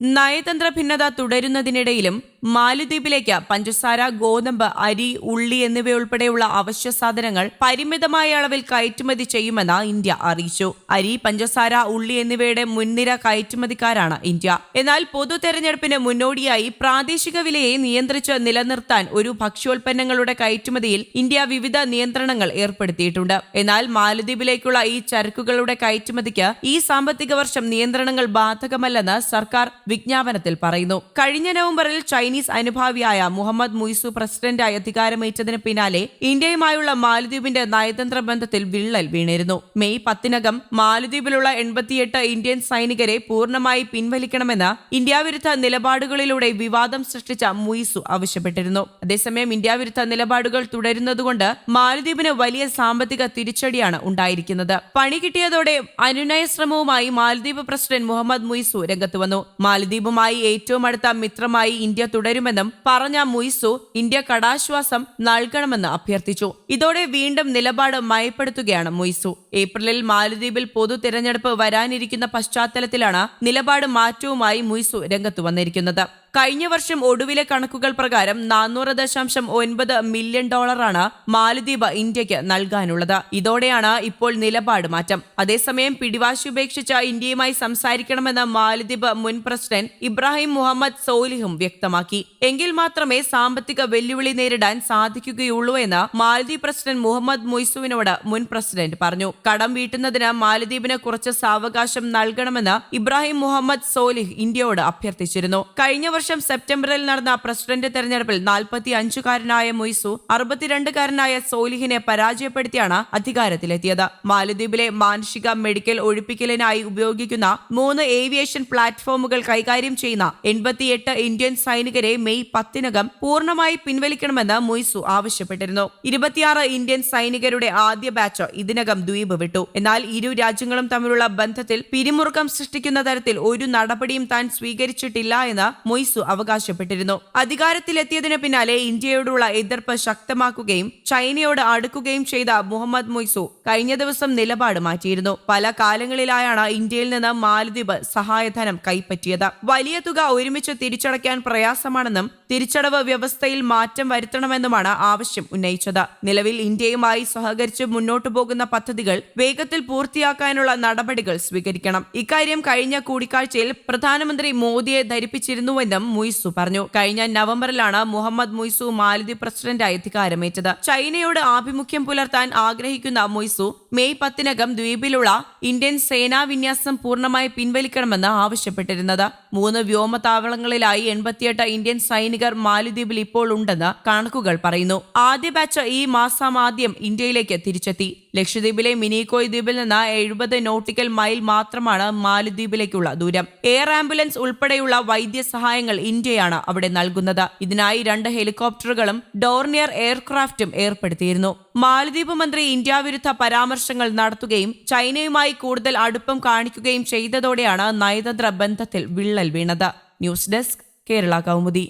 നയതന്ത്ര ഭിന്നത തുടരുന്നതിനിടയിലും മാലിദ്വീപിലേക്ക് പഞ്ചസാര ഗോതമ്പ് അരി ഉള്ളി എന്നിവയുൾപ്പെടെയുള്ള അവശ്യ സാധനങ്ങൾ പരിമിതമായ അളവിൽ കയറ്റുമതി ചെയ്യുമെന്ന് ഇന്ത്യ അറിയിച്ചു. അരി പഞ്ചസാര ഉള്ളി എന്നിവയുടെ മുൻനിര കയറ്റുമതിക്കാരാണ് ഇന്ത്യ. എന്നാൽ പൊതു തെരഞ്ഞെടുപ്പിന് മുന്നോടിയായി പ്രാദേശിക വിലയെ നിയന്ത്രിച്ച് നിലനിർത്താൻ ഒരു ഭക്ഷ്യോൽപ്പന്നങ്ങളുടെ കയറ്റുമതിയിൽ ഇന്ത്യ വിവിധ നിയന്ത്രണങ്ങൾ ഏർപ്പെടുത്തിയിട്ടുണ്ട്. എന്നാൽ മാലദ്വീപിലേക്കുള്ള ഈ ചരക്കുകളുടെ കയറ്റുമതിക്ക് ഈ സാമ്പത്തിക വർഷം നിയന്ത്രണങ്ങൾ ബാധകമല്ലെന്ന് സർക്കാർ വിജ്ഞാപനത്തിൽ പറയുന്നു. കഴിഞ്ഞ നവംബറിൽ ചൈനീസ് അനുഭാവിയായ മുഹമ്മദ് മുയ്സു പ്രസിഡന്റായി അധികാരമേറ്റതിന് പിന്നാലെ ഇന്ത്യയുമായുള്ള മാലദ്വീപിന്റെ നയതന്ത്ര ബന്ധത്തിൽ വിള്ളൽ വീണിരുന്നു. മെയ് പത്തിനകം മാലദ്വീപിലുള്ള എൺപത്തിയെട്ട് ഇന്ത്യൻ സൈനികരെ പൂർണമായി പിൻവലിക്കണമെന്ന് ഇന്ത്യ വിരുദ്ധ നിലപാടുകളിലൂടെ വിവാദം സൃഷ്ടിച്ച മുയ്സു ആവശ്യപ്പെട്ടിരുന്നു. അതേസമയം ഇന്ത്യ വിരുദ്ധ നിലപാടുകൾ തുടരുന്നതുകൊണ്ട് മാലദ്വീപിന് വലിയ സാമ്പത്തിക തിരിച്ചടിയാണ് ഉണ്ടായിരിക്കുന്നത്. പണി കിട്ടിയതോടെ അനുനയ ശ്രമവുമായി മാലദ്വീപ് പ്രസിഡന്റ് മുഹമ്മദ് മുയ്സു രംഗത്ത് വന്നു. മാലദ്വീപുമായി ഏറ്റവും അടുത്ത മിത്രമായി ഇന്ത്യ തുടരുമെന്നും പറഞ്ഞ മുയ്സു ഇന്ത്യ കടാശ്വാസം നൽകണമെന്ന് അഭ്യർത്ഥിച്ചു. ഇതോടെ വീണ്ടും നിലപാട് മയപ്പെടുത്തുകയാണ് മുയ്സു. ഏപ്രിലിൽ മാലദ്വീപിൽ പൊതു തിരഞ്ഞെടുപ്പ് വരാനിരിക്കുന്ന പശ്ചാത്തലത്തിലാണ് നിലപാട് മാറ്റവുമായി മുയ്സു രംഗത്ത് വന്നിരിക്കുന്നത്. കഴിഞ്ഞ വർഷം ഒടുവിലെ കണക്കുകൾ പ്രകാരം നാനൂറ് ദശാംശം ഒൻപത് മില്യൺ ഡോളറാണ് മാലദ്വീപ് ഇന്ത്യയ്ക്ക് നൽകാനുള്ളത്. ഇതോടെയാണ് ഇപ്പോൾ നിലപാട് മാറ്റം. അതേസമയം പിടിവാശി ഉപേക്ഷിച്ച ഇന്ത്യയുമായി സംസാരിക്കണമെന്ന് മാലദ്വീപ് മുൻ പ്രസിഡന്റ് ഇബ്രാഹിം മുഹമ്മദ് സോലിഹും വ്യക്തമാക്കി. എങ്കിൽ മാത്രമേ സാമ്പത്തിക വെല്ലുവിളി നേരിടാൻ സാധിക്കുകയുള്ളൂ എന്ന് മാലദ്വീപ് പ്രസിഡന്റ് മുഹമ്മദ് മൊയ്സുവിനോട് മുൻ പ്രസിഡന്റ് പറഞ്ഞു. കടം വീട്ടുന്നതിന് മാലദ്വീപിന് കുറച്ച് സാവകാശം നൽകണമെന്ന് ഇബ്രാഹിം മുഹമ്മദ് സോലിഹ് ഇന്ത്യയോട് അഭ്യർത്ഥിച്ചിരുന്നു. കഴിഞ്ഞ വർഷം സെപ്റ്റംബറിൽ നടന്ന പ്രസിഡന്റ് തെരഞ്ഞെടുപ്പിൽ നാൽപ്പത്തി അഞ്ചുകാരനായ മൊയ്സു അറുപത്തിരണ്ടുകാരനായ സോലിഹിനെ പരാജയപ്പെടുത്തിയാണ് അധികാരത്തിലെത്തിയത്. മാലദ്വീപിലെ മാനുഷിക മെഡിക്കൽ ഒഴിപ്പിക്കലിനായി ഉപയോഗിക്കുന്ന മൂന്ന് ഏവിയേഷൻ പ്ലാറ്റ്ഫോമുകൾ കൈകാര്യം ചെയ്യുന്ന എൺപത്തിയെട്ട് ഇന്ത്യൻ സൈനികരെ മെയ് പത്തിനകം പൂർണമായി പിൻവലിക്കണമെന്ന് മൊയ്സു ആവശ്യപ്പെട്ടിരുന്നു. ഇരുപത്തിയാറ് ഇന്ത്യൻ സൈനികരുടെ ആദ്യ ബാച്ച് ഇതിനകം ദ്വീപ് വിട്ടു എന്നാൽ ഇരു രാജ്യങ്ങളും തമ്മിലുള്ള ബന്ധത്തിൽ പിരിമുറുക്കം സൃഷ്ടിക്കുന്ന തരത്തിൽ ഒരു നടപടിയും താൻ സ്വീകരിച്ചിട്ടില്ല എന്ന് മൊയ്സു അവകാശപ്പെട്ടിരുന്നു. അധികാരത്തിലെത്തിയതിന് പിന്നാലെ ഇന്ത്യയോടുള്ള എതിർപ്പ് ശക്തമാക്കുകയും ചൈനയോട് അടുക്കുകയും ചെയ്ത മുഹമ്മദ് മൊയ്സു കഴിഞ്ഞ ദിവസം നിലപാട് മാറ്റിയിരുന്നു. പല കാലങ്ങളിലായാണ് ഇന്ത്യയിൽ നിന്ന് മാലദ്വീപ് സഹായധനം കൈപ്പറ്റിയത്. വലിയ തുക ഒരുമിച്ച് തിരിച്ചടയ്ക്കാൻ പ്രയാസമാണെന്നും തിരിച്ചടവ് വ്യവസ്ഥയിൽ മാറ്റം വരുത്തണമെന്നുമാണ് ആവശ്യം ഉന്നയിച്ചത്. നിലവിൽ ഇന്ത്യയുമായി സഹകരിച്ച് മുന്നോട്ടു പോകുന്ന പദ്ധതികൾ വേഗത്തിൽ പൂർത്തിയാക്കാനുള്ള നടപടികൾ സ്വീകരിക്കണം. ഇക്കാര്യം കഴിഞ്ഞ കൂടിക്കാഴ്ചയിൽ പ്രധാനമന്ത്രി മോദിയെ ധരിപ്പിച്ചിരുന്നുവെന്നും മുയിസു പറഞ്ഞു. കഴിഞ്ഞ നവംബറിലാണ് മുഹമ്മദ് മുയിസു മാലദ്വീപ് പ്രസിഡന്റായി അധികാരമേറ്റത്. ചൈനയോട് ആഭിമുഖ്യം പുലർത്താൻ ആഗ്രഹിക്കുന്ന മുയിസു മെയ് പത്തിനകം ദ്വീപിലുള്ള ഇന്ത്യൻ സേനാ വിന്യാസം പൂർണമായി പിൻവലിക്കണമെന്ന് ആവശ്യപ്പെട്ടിരുന്നത്. മൂന്ന് വ്യോമതാവളങ്ങളിലായി എൺപത്തിയെട്ട് ഇന്ത്യൻ സൈനികർ മാലിദ്വീപിൽ ഇപ്പോൾ ഉണ്ടെന്ന് കണക്കുകൾ പറയുന്നു. ആദ്യ ബാച്ച് ഈ മാസം ആദ്യം ഇന്ത്യയിലേക്ക് തിരിച്ചെത്തി. ലക്ഷദ്വീപിലെ മിനിക്കോയ് ദ്വീപിൽ നിന്ന് എഴുപത് നോട്ടിക്കൽ മൈൽ മാത്രമാണ് മാലിദ്വീപിലേക്കുള്ള ദൂരം. എയർ ആംബുലൻസ് ഉൾപ്പെടെയുള്ള വൈദ്യസഹായങ്ങൾ ഇന്ത്യയാണ് അവിടെ നൽകുന്നത്. ഇതിനായി രണ്ട് ഹെലികോപ്റ്ററുകളും ഡോർണിയർ എയർക്രാഫ്റ്റും ഏർപ്പെടുത്തിയിരുന്നു. മാലദ്വീപ് മന്ത്രി ഇന്ത്യ വിരുദ്ധ പരാമർശങ്ങൾ നടത്തുകയും ചൈനയുമായി കൂടുതൽ അടുപ്പം കാണിക്കുകയും ചെയ്തതോടെയാണ് നയതന്ത്ര ബന്ധത്തിൽ വിള്ളൽ വീണത്. News desk Kerala Kaumudi.